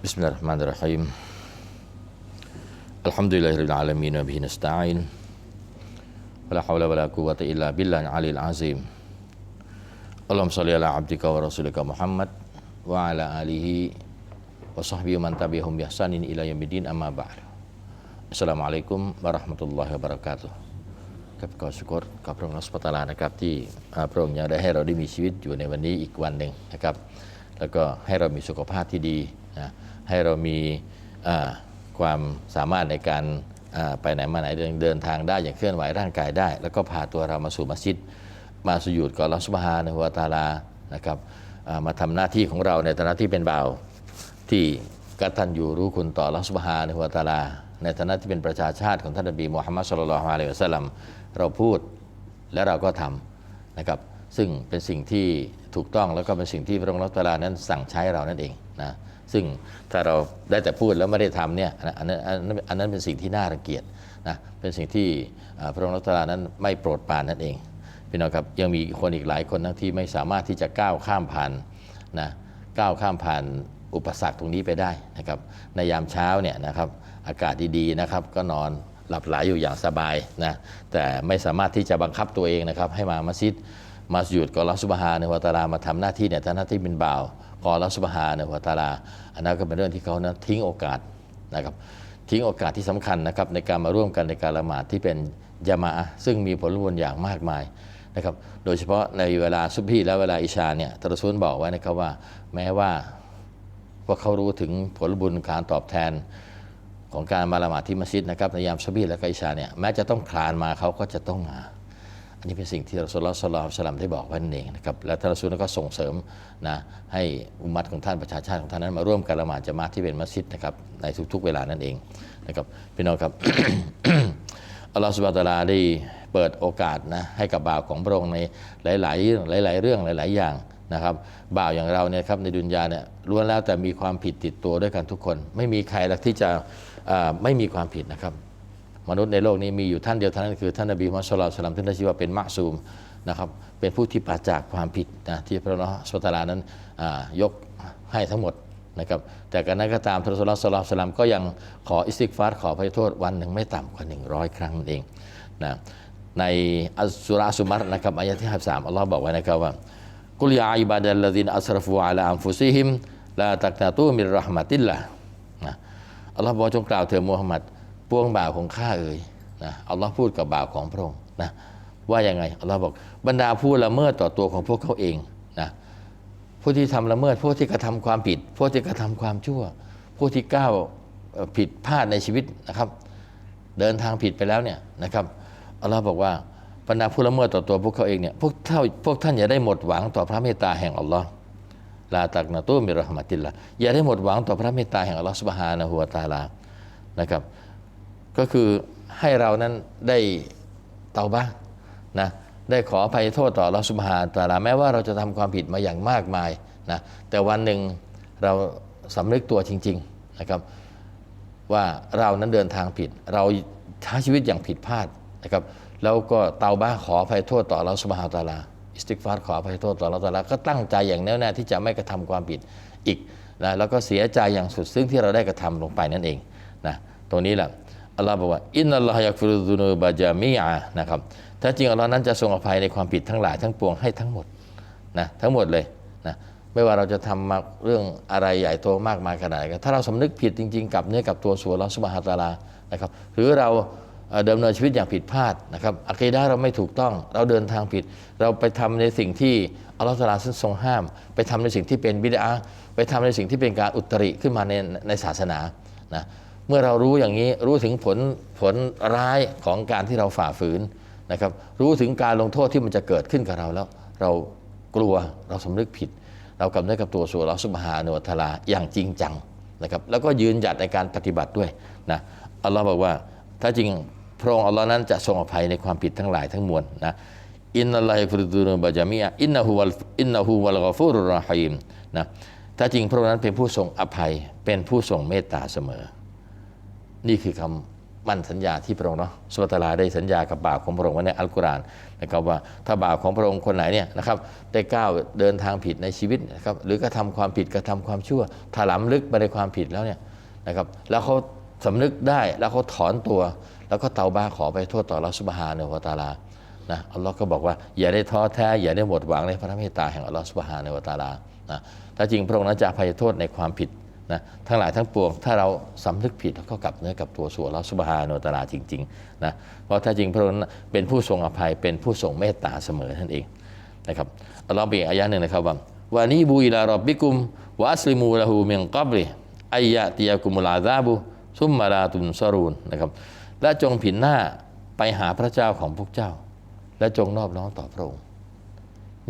Bismillahirrahmanirrahim. Alhamdulillahirabbil alamin wa bihi nasta'in. Wala haula wala quwwata illa billahil aliyil azim. Allahumma shalli ala abdika wa rasulika Muhammad wa ala alihi wa sahbihi man tabi'ahum bi ihsanin ila yaumiddin amma ba'd. Assalamualaikum warahmatullahi wabarakatuh. Kap syukur nas patala นะให้เรามีความสามารถในการไปไหนมาไหนเดินเดินทางได้อย่างเคลื่อนไหวร่างกายได้ แล้วก็พาตัวเรามาสู่มัสยิด มาสุยุดกับอัลลอฮฺซุบฮานะฮูวตาลานะครับมาทำหน้าที่ของเราในฐานะที่เป็นบ่าวที่กตัญญูรู้คุณต่ออัลลอฮฺซุบฮานะฮูวตาลา ในฐานะที่เป็นประชาชาติของท่านนบีมูฮัมมัดสุลลัลลอฮุอะลัยฮิวะสัลลัมเราพูดและเราก็ทำนะครับซึ่งเป็นสิ่งที่ถูกต้องแล้วก็เป็นสิ่งที่พระองค์อัลลอฮฺตาลานั้นสั่งใช้เรานั่นเองนะ ซึ่งถ้าเราได้แต่พูดแล้วไม่ได้ทำเนี่ยอันนั้นอันนั้นอันนั้นเป็นสิ่งที่น่ารังเกียจนะเป็นสิ่งที่พระองค์อัลลอฮฺตานั้นไม่โปรดปรานนั่นเองพี่น้องครับยังมีคนอีกหลายคนทั้งที่ไม่สามารถที่จะก้าวข้ามผ่านนะก้าวข้ามผ่านอุปสรรคตรงนี้ไปได้นะครับในยามเช้าเนี่ยนะครับอากาศดีๆนะครับก็นอนหลับไหลอยู่อย่างสบายนะแต่ไม่สามารถที่จะบังคับตัวเองนะครับให้มามัสยิด มาสยุดกอลอสุบฮาในวตาลามาทำหน้าที่เนี่ยหน้าที่เป็นบ่าวกอลอสุบฮาในวตาลาอันนั้นก็เป็นเรื่องที่เขานั้นทิ้งโอกาสนะครับทิ้งโอกาสที่สำคัญนะครับในการมาร่วมกันในการละหมาดที่เป็นยามาอะซึ่งมีผลบุญอย่างมากมายนะครับโดยเฉพาะในเวลาซุบฮีและเวลาอิชาเนี่ยตรซูลบอกไว้นะครับว่าแม้ว่าพวกเขารู้ถึงผลบุญการตอบแทนของการมาละหมาดที่มัสยิดนะครับในยามซุบฮีและก็อิชาเนี่ยแม้จะต้องคลานมาเขาก็จะต้องมา อันนี้เป็นสิ่งที่รอสุลลอฮ์ลลัลลอฮุอะลัยฮิวะซัลลัมได้บอกไว้นั่นเองนะครับและท่านรอซูลก็ส่งเสริมนะให้อุมัตของท่านประชาชาติของท่านนั้นมาร่วมกันละหมาดจะมาที่เป็นมัสยิดนะครับในทุกๆ เวลานั่นเองนะครับพี่น้องครับอัลลอฮฺสุบานะตะอาลาได้เปิดโอกาสนะให้กับบ่าวของพระองค์ในหลายๆหลาย ๆ เรื่องหลาย ๆ อย่างนะครับบ่าวอย่างเราเนี่ยครับในดุนยาเนี่ยล้วนแล้วแต่มีความผิดติดตัวด้วยกันทุกคน ไม่มีใครหรอกที่จะไม่มีความผิดนะครับ มนุษย์ในโลกนี้มีอยู่ท่านเดียวเท่านั้นคือท่านนบีมุฮัมมัดสุลลัลสลัมที่ได้ชื่อว่าเป็นมะซูมนะครับเป็นผู้ที่ปราจากความผิดนะที่พระอสุตารานั้นยกให้ทั้งหมดนะครับแต่การนั้นก็ตามท่านสุลลัลลอฮุอะลัยฮิวะสัลลัมก็ยังขออิสติกฟาร์ขออภัยโทษวันหนึ่งไม่ต่ำกว่า 100 ครั้งนั่นเองนะในอัสสุราสุมัรนะครับอายะที่53อัลลอฮ์บอกไว้นะครับว่ากุลยาอิบาดัลลซีนอัสรฟูอะลอัมฟุซิฮิมลาตักนาตูมิรราะห์มะติลละนะอัลลอฮ์บอกจงกล่าวเถิดมูฮัมหมัด พวงบ่าวของข้าเอ่ยนะอัลลอฮ์พูดกับบ่าวของพระองค์นะว่ายังไงอัลลอฮ์บอกบรรดาผู้ละเมิดต่อตัวของพวกเขาเองนะผู้ที่ทำละเมิดผู้ที่กระทำความผิดผู้ที่กระทำความชั่วผู้ที่ก้าวผิดพลาดในชีวิตนะครับ เดินทางผิดไปแล้วเนี่ยนะครับอัลลอฮ์บอกว่าบรรดาผู้ละเมิดต่อตัวพวกเขาเองเนี่ยพวกท่าพวกท่านอย่าได้หมดหวังต่อพระเมตตาแห่งอัลลอฮ์ลาตักนาตูมิรหมัติลละอย่าได้หมดหวังต่อพระเมตตาแห่งอัลลอฮ์สุบฮานะฮูวะตาลานะครับ ก็คือให้เรานั้นได้เตาบ้างนะได้ขออภัยโทษต่อเราสุบฮาตะอาลาแม้ว่าเราจะทำความผิดมาอย่างมากมายนะแต่วันหนึ่งเราสำนึกตัวจริงๆนะครับว่าเรานั้นเดินทางผิด เราใช้ชีวิตอย่างผิดพลาดนะครับแล้วก็เตาบ้าขออภัยโทษต่อเราสุบฮาตะอาลาอิสติกฟาร์ขออภัยโทษต่อเราตะอาลาก็ตั้งใจอย่างแน่วแน่ที่จะไม่กระทำความผิดอีกนะแล้วก็เสียใจอย่างสุดซึ่งที่เราได้กระทำลงไปนั่นเองนะตรงนี้แหละ อัลลอฮ์บอกว่าอินนัลลอฮฺยักฟิรุดุนูบะจามีอะนะครับถ้าจริงอัลลอฮ์นั้นจะทรงอภัยในความผิดทั้งหลายทั้งปวงให้ทั้งหมดนะทั้งหมดเลยนะไม่ว่าเราจะทำมาเรื่องอะไรใหญ่โตมากมายขนาดไหนถ้าเราสำนึกผิดจริง ๆ กับเนื้อกับตัวส่วนเราสุบฮาตาลานะครับหรือเราเอ่อดำเนินชีวิตอย่างผิดพลาดนะครับอะกีดะเราไม่ถูกต้อง เราเดินทางผิด เราไปทำในสิ่งที่อัลลอฮฺตาลาทรงห้าม ไปทำในสิ่งที่เป็นบิดาไปทำในสิ่งที่เป็นการอุตริขึ้นมาในในศาสนานะ เมื่อเรารู้อย่างนี้รู้ถึงผลผลร้ายของการที่เราฝ่าฝืนนะครับรู้ถึงการลงโทษที่มันจะเกิดขึ้นกับเราแล้ว เรากลัวเราสำนึกผิด เรากำเนิดกับตัวส่วนเราสุบฮานุวะตะอาลาอย่างจริงจังนะครับแล้วก็ยืนหยัดในการปฏิบัติด้วยนะอัลลอฮ์บอกว่า ถ้าจริงพระองค์อัลลอฮ์นั้นจะทรงอภัยในความผิดทั้งหลายทั้งมวลนะอินนัลลอฮิฟรุดูนุบะจามีอะอินนะฮูวัลอินนะฮูวัลกอฟูรุรรฮีมนะถ้าจริงพระองค์นั้นเป็นผู้ทรงอภัยเป็นผู้ทรงเมตตาเสมอ นี่คือคมั่นสัญญาที่พระองค์เนาะสุลตาลาได้สัญญากับบ่าวของพระองค์ไว้ในอัลกุรอานนะครับว่าถ้าบ่าวของพระองค์คนไหนเนี่ยนะครับได้ก้าวเดินทางผิดในชีวิตนะครับหรือกระทำความผิดกระทำความชั่วถลำลึกไปในความผิดแล้วเนี่ยนะครับแล้วเขาสำนึกได้แล้วเขาถอนตัว แล้วก็เตาบ้าขอไปโทษต่ออัลลอฮฺสุบฮานวตะอาลานะอัลลอฮ์ก็บอกว่าอย่าได้ท้อแท้อย่าได้หมดหวังในพระเมตตาแห่งอัลลอฮฺสุบฮานวตะอาลานะถ้าจริงพระองค์นั้นจะอภัยโทษในความผิด นะทั้งหลายทั้งปวง ถ้าเราสำนึกผิดก็กลับเนื้อกลับตัวสู่อัลลอฮฺสุบฮานตลาจริงๆนะเพราะถ้าจริงพระองค์เป็นผู้ทรงอภัยเป็นผู้ทรงเมตตาเสมอนั่นเองนะครับอัลลอฮ์มีอีกอายะหนึ่งนะครับว่าวานีบูอิลารอบบิกุมวะสลิมูละหูมินกับลิอายะติยากุมุลาซาบุซุมมาลาตุนซารูนนะครับและจงผินหน้าไปหาพระเจ้าของพวกเจ้า และจงนอบน้อมต่อพระองค์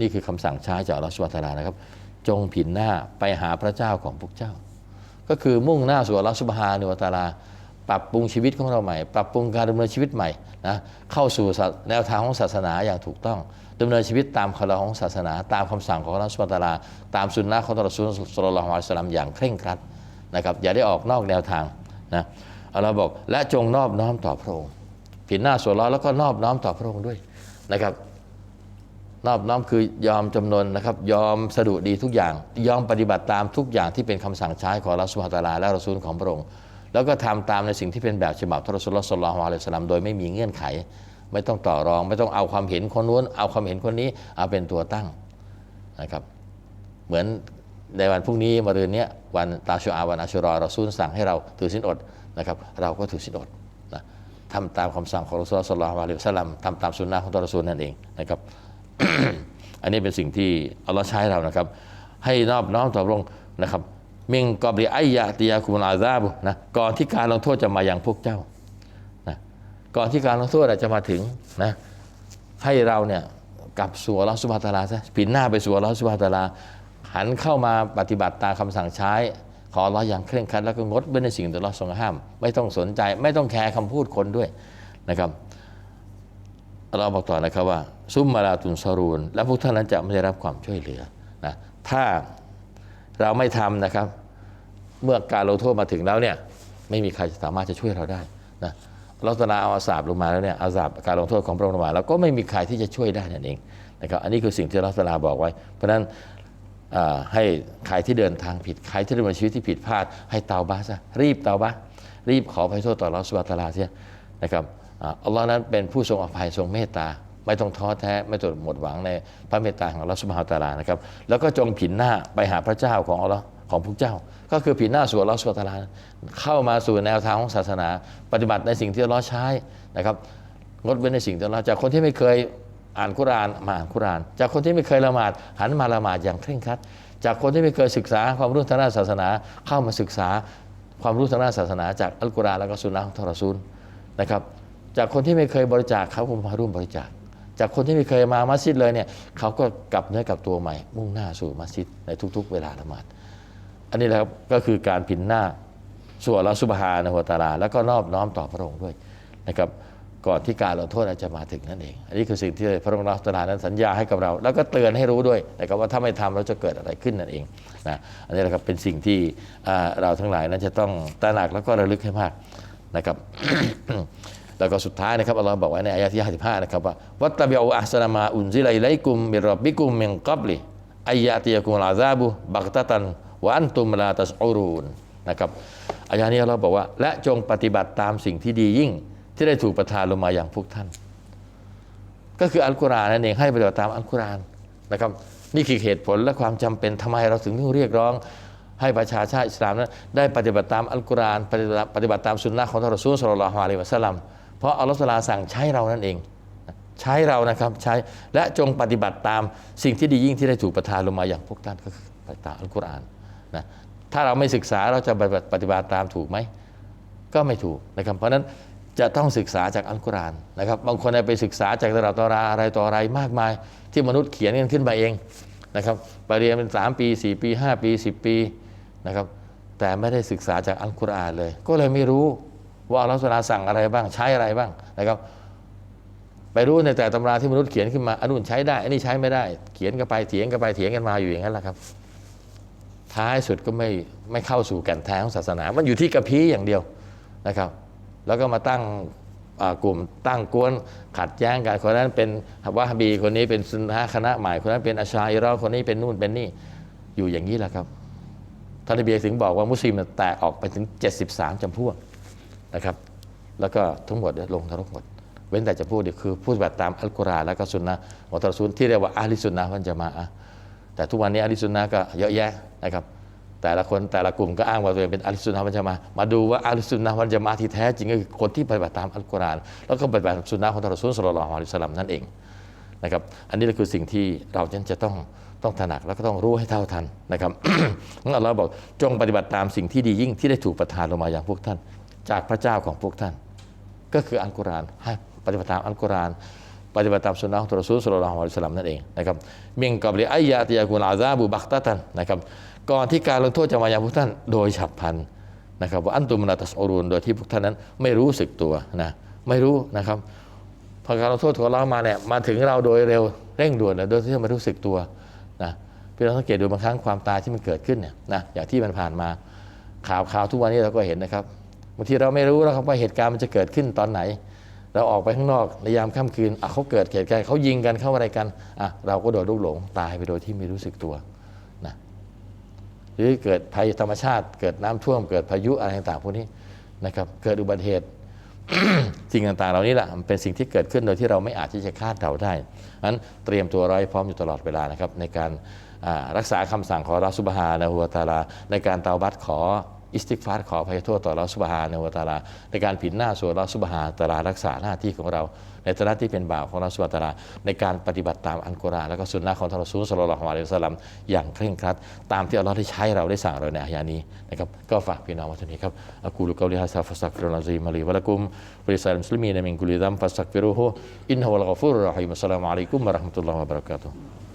นี่คือคำสั่งช้าจากอัลลอฮฺสุบฮานะฮูวะตลานะครับ จงผินหน้าไปหาพระเจ้าของพวกเจ้า ก็คือมุ่งหน้าสู่อัลลอฮฺสุบฮานวตาลา ปรับปรุงชีวิตของเราใหม่ ปรับปรุงการดำเนินชีวิตใหม่นะเข้าสู่แนวทางของศาสนาอย่างถูกต้องดำเนินชีวิตตามคำของศาสนา ตามคำสั่งของอัลลอฮฺสุบฮานวตาลา ตามสุนนะของท่านรอซูลสุลลัลฮวะซัลลัมอย่างเคร่งครัดนะครับอย่าได้ออกนอกแนวทางนะอัลลอฮ์บอกและจงนอบน้อมต่อพระองค์ผินหน้าสู่อัลลอฮ์แล้วก็นอบน้อมต่อพระองค์ด้วยนะครับ นอบน้อมคือยอมจำนนนะครับ ยอมสะดุดีทุกอย่าง ยอมปฏิบัติตามทุกอย่างที่เป็นคำสั่งใช้ของอัลลอฮฺสุบฮาตะอาลาและรอซูลของพระองค์แล้วก็ทำตามในสิ่งที่เป็นแบบฉบับทารอซูลลอฮ์ศ็อลลัลลอฮุอะลัยฮิวะซัลลัมโดยไม่มีเงื่อนไข ไม่ต้องต่อรอง ไม่ต้องเอาความเห็นคนนู้นเอาความเห็นคนนี้เอาเป็นตัวตั้งนะครับ เหมือนในวันพรุ่งนี้มารืนนี้วันตาชูอาวันอาชุรอเราซูลสั่งให้เราถือศีลอดนะครับ เราก็ถือศีลอดนะทำตามคำสั่งของรอซูลศ็อลลัลลอฮุอะลัยฮิวะซัลลัมทำตามสุนนะของท่านรอซูลนั่นเองนะครับ อันนี้เป็นสิ่งที่อัลลอฮ์ใช้เรานะครับ ให้นอบน้อมต่อพระองค์นะครับมิงกอบริไอยะติยาคุมอาซาบุนะก่อนที่การลงโทษจะมาอย่างพวกเจ้านะก่อนที่การลงโทษจะมาถึงนะให้เราเนี่ยกลับสู่อัลลอสุบฮาตาลาซะผินหน้าไปสู่อัลลอสุบฮาตาลา หันเข้ามาปฏิบัติตามคำสั่งใช้ ของอัลลอฮ์อย่างเคร่งครัดแล้วก็งดเว้นในสิ่งที่อัลลอฮ์ทรงห้าม ไม่ต้องสนใจ ไม่ต้องแคร์คำพูดคนด้วยนะครับ เราบอกต่อนะครับว่า ซุมมาลาตุนซารูน และพวกท่านนั้นจะไม่ได้รับความช่วยเหลือนะถ้าเราไม่ทำนะครับ เมื่อการลงโทษมาถึงแล้วเนี่ยไม่มีใครสามารถจะช่วยเราได้นะเราตนาเอาอาสาบลงมาแล้วเนี่ยอาสาบการลงโทษของพระองค์ลงมาแล้วก็ไม่มีใครที่จะช่วยได้นั่นเองนะครับอันนี้คือสิ่งที่ราตนาบอกไว้ เพราะนั้นให้ใครที่เดินทางผิดใครที่ดำเนินชีวิตที่ผิดพลาด ให้เตาบาซะรีบเตาบารีบขออภัยโทษต่อเราสุบฮานะฮูวะตาลาเสียนะครับ อัลลอฮ์นั้นเป็นผู้ทรงอภัยทรงเมตตา ไม่ต้องท้อแท้ไม่ต้องหมดหวังในพระเมตตาของอัลลอฮ์สุบฮาวตาลานะครับแล้วก็จงผินหน้าไปหาพระเจ้าของอัลลอฮ์ของพวกเจ้า ก็คือผินหน้าสู่อัลลอฮ์สุบฮาวตาลาเข้ามาสู่แนวทางของศาสนา ปฏิบัติในสิ่งที่อัลลอฮ์ใช้นะครับงดเว้นในสิ่งที่อัลลอฮ์จากคนที่ไม่เคยอ่านคุรานมาอ่านคุราน จากคนที่ไม่เคยละหมาดหันมาละหมาดอย่างเคร่งครัด จากคนที่ไม่เคยศึกษาความรู้ทางด้านศาสนา เข้ามาศึกษาความรู้ทางด้านศาสนา จากอัลกุรอานแล้วก็สุนนะของทารซูลนะครับ จากคนที่ไม่เคยบริจาคเขาก็มาร่วมบริจาค จากคนที่ไม่เคยมามัสยิดเลยเนี่ยเขาก็กลับเนื้อกลับตัวใหม่ มุ่งหน้าสู่มัสยิดในทุก ๆ เวลาละหมาดอันนี้แหละครับก็คือการผินหน้าสู่อัลลอฮฺสุบฮานะฮูวตาลา แล้วก็นอบน้อมต่อพระองค์ด้วยนะครับก่อนที่การลงโทษจะมาถึงนั่นเอง อันนี้คือสิ่งที่พระองค์อัลลอฮฺตาลานั้นสัญญาให้กับเรา แล้วก็เตือนให้รู้ด้วยนะครับว่าถ้าไม่ทำเราจะเกิดอะไรขึ้นนั่นเองนะอันนี้แหละครับเป็นสิ่งที่เราทั้งหลายนั้นจะต้องตระหนักแล้วก็ระลึกให้มากนะครับ แล้วก็สุดท้ายนะครับอัลลอฮ์บอกไว้ในอายะที่55นะครับว่าวัตตะบิอูอัสนามาอุนซิลัยไลกุมมิรรับบิกุมมินกับลิอายะติยะกุมลาซาบุบักตะตันวะอันตุมลาตัสอูรูนนะครับอายะนี้อัลลอฮ์บอกว่า และจงปฏิบัติตามสิ่งที่ดียิ่ง ที่ได้ถูกประทานลงมาอย่างพวกท่าน ก็คืออัลกุรอานนั่นเองให้ปฏิบัติตามอัลกุรอานนะครับนี่คือเหตุผลและความจำเป็นทำไมเราถึงต้องเรียกร้อง ให้ประชาชาติอิสลามนั้นได้ปฏิบัติตามอัลกุรอานปฏิบัติตามสุนนะของท่านรอซูลศ็อลลัลฮุอะลัยวะซัลลัม เพราะอัลลอฮฺตะอาลาสั่งใช้เรานั่นเอง ใช้เรานะครับใช้และจงปฏิบัติตามสิ่งที่ดียิ่งที่ได้ถูกประทานลงมาอย่างพวกท่านก็คือปฏิบัติอัลกุรอานนะถ้าเราไม่ศึกษาเราจะปฏิบัติปฏิบัติตามถูกไหมก็ไม่ถูกนะครับ เพราะนั้นจะต้องศึกษาจากอัลกุรอานนะครับ บางคนไปศึกษาจากตราตราอะไรต่ออะไรมากมาย ที่มนุษย์เขียนกันขึ้นมาเองนะครับไปเรียนเป็น 3 ปี 4 ปี 5 ปี 10 ปีนะครับแต่ไม่ได้ศึกษาจากอัลกุรอานเลย ก็เลยไม่รู้ ว่าอัลลอฮฺสุลาสั่งอะไรบ้างใช้อะไรบ้างนะครับ ไปรู้ในแต่ตำราที่มนุษย์เขียนขึ้นมาอันนู้นใช้ได้ อันนี้ใช้ไม่ได้ เขียนกันไปเถียงกันไปเถียงกันมาอยู่อย่างนั้นแหละครับ ท้ายสุดก็ไม่ไม่เข้าสู่แก่นแท้ของศาสนา มันอยู่ที่กระพี้อย่างเดียวนะครับ แล้วก็มาตั้งกลุ่มตั้งกวนขัดแย้งกันคนนั้นเป็นวะฮบีคนนี้เป็นซุนนะคณะใหม่คนนั้นเป็นอาชาอิราคนนี้เป็นนู่นเป็นนี่อยู่อย่างนี้แหละครับท่านนบีถึงบอกว่ามุสลิมแตกออกไปถึง 73จำพวก นะครับ แล้วก็ทั้งหมดเนี่ยลงนรกหมด เว้นแต่จะพูดเดียวคือผู้ปฏิบัติตามอัลกุรอานแล้วก็สุนนะของตรอซูลที่เรียกว่าอาลิสุนนะวันจะมาอะแต่ทุกวันนี้อาลิสุนนะก็เยอะแยะนะครับ แต่ละคนแต่ละกลุ่มก็อ้างว่าตัวเองเป็นอาลิสุนนะวันจะมา มาดูว่าอาลิสุนนะวันจะมาที่แท้จริงก็คือคนที่ปฏิบัติตามอัลกุรอานแล้วก็ปฏิบัติตามสุนนะของตรอซูลสุลลัลลอฮุอะลัยฮิวะซัลลัมนั่นเองนะครับอันนี้ก็คือสิ่งที่เราจะต้องต้องตระหนักแล้วก็ต้องรู้ให้เท่าทันนะครับอัลลอฮ์บอกจงปฏิบัติตามสิ่งที่ดียิ่งที่ได้ถูกประทานลงมาอย่างพวกท่าน จากพระเจ้าของพวกท่าน ก็คืออัลกุรอานให้ปฏิบัติตามอัลกุรอานปฏิบัติตามสุนนะของรอซูลสุลลัลลอฮุอะลัยฮิวะซัลลัมนั่นเองนะครับมิงกับลิอายะติยากุลอาซาบุบักตะตันนะครับก่อนที่การลงโทษจะมาอย่างพวกท่านโดยฉับพลันนะครับว่าอันตุมนาตัสอรูนโดยที่พวกท่านนั้นไม่รู้สึกตัวนะไม่รู้นะครับพอการลงโทษของเรามาเนี่ยมาถึงเราโดยเร็วเร่งด่วนนะโดยที่ไม่รู้สึกตัวนะพี่น้องสังเกตดูบางครั้งความตายที่มันเกิดขึ้นเนี่ยนะอย่างที่มันผ่านมาข่าวข่าวทุกวันนี้เราก็เห็นนะครับางทีเราไม่รู้แล้วครับว่าเหตุการณ์มันจะเกิดขึ้นตอนไหน เราออกไปข้างนอกในยามค่ำคืนเขาเกิดเหตุการณ์เขายิงกันเข้าอะไรกันอะเราก็โดนลูกหลงตายไปโดยที่ไม่รู้สึกตัวนะหรือเกิดภัยธรรมชาติ เกิดน้ำท่วม เกิดพายุอะไรต่างๆพวกนี้นะครับ เกิดอุบัติเหตุสิ่งต่างๆ เหล่านี้แหละมันเป็นสิ่งที่เกิดขึ้นโดยที่เราไม่อาจที่จะคาดเดาได้นั้นเตรียมตัวไว้พร้อมอยู่ตลอดเวลานะครับในการรักษาคำสั่งของอัสุบฮานะฮูวตาลา ในการเตาบัตขอ อิสติกฟาร์ขออภัยโทษต่ออัลลอฮฺสุบฮานวตาลา ในการผินหน้าสู่อัลลอฮฺสุบฮานตาลารักษาหน้าที่ของเรา ในฐานะที่เป็นบ่าวของอัลลอฮฺสุบฮานตาลา ในการปฏิบัติตามอัลกุรานและก็สุนนะของทารอซูลศ็อลลัลลอฮุอะลัยฮิวะซัลัมอย่างเคร่งครัด ตามที่อัลลอฮฺได้ใช้เราได้สั่งเราในอายานี้นะครับก็ฝากพี่น้องไว้เท่านี้ครับอักูลุกอลิฮะซาฟัสักฟิรุลลอฮฺมะลีวะละกุมวะลิซาลิมุสลิมีนมินกุลิซัมฟัสักฟิรุฮุอินฮุวัลกอฟูรุรราะฮีมอัสลามุอะลัยกุมวะราะห์มะตุลลอฮิวะบะเราะกาตุฮ์